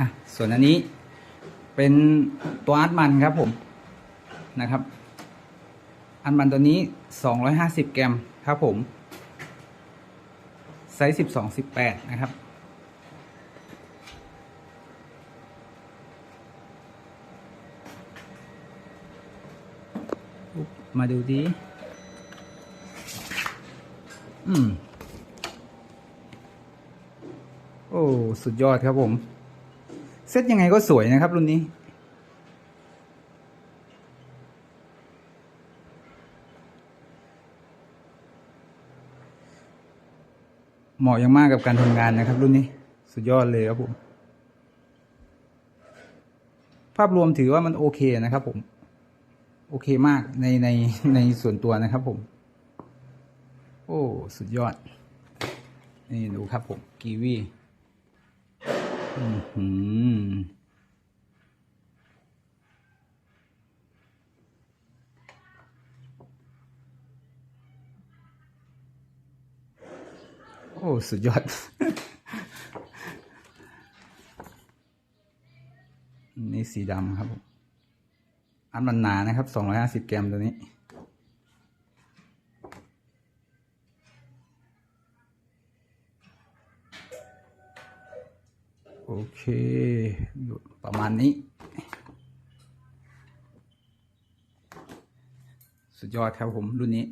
อะส่วนอันนี้เป็นตัวอาร์ตมันครับผมนะครับ อันมันตัวนี้ 250 แกรมครับผมไซส์ 12 18 นะครับมาดูดีอืม โอ้ สุดยอดครับผม เซตยังไงก็สวยนะครับ รุ่นนี้เหมาะอย่างมากกับการทำงานนะครับ รุ่นนี้สุดยอดเลยครับผม ภาพรวมถือว่ามันโอเคนะครับผม โอเคมากในในในส่วนตัวนะครับผม โอ้ สุดยอด นี่ดูครับผมกีวี่ โอ้ สุดยอด นี่สีดำครับ อันมันหนานะครับ สองร้อยห้าสิบแกรมตัวนี้ โอเคประมาณนี้ สุดยอดครับผมรุ่นนี้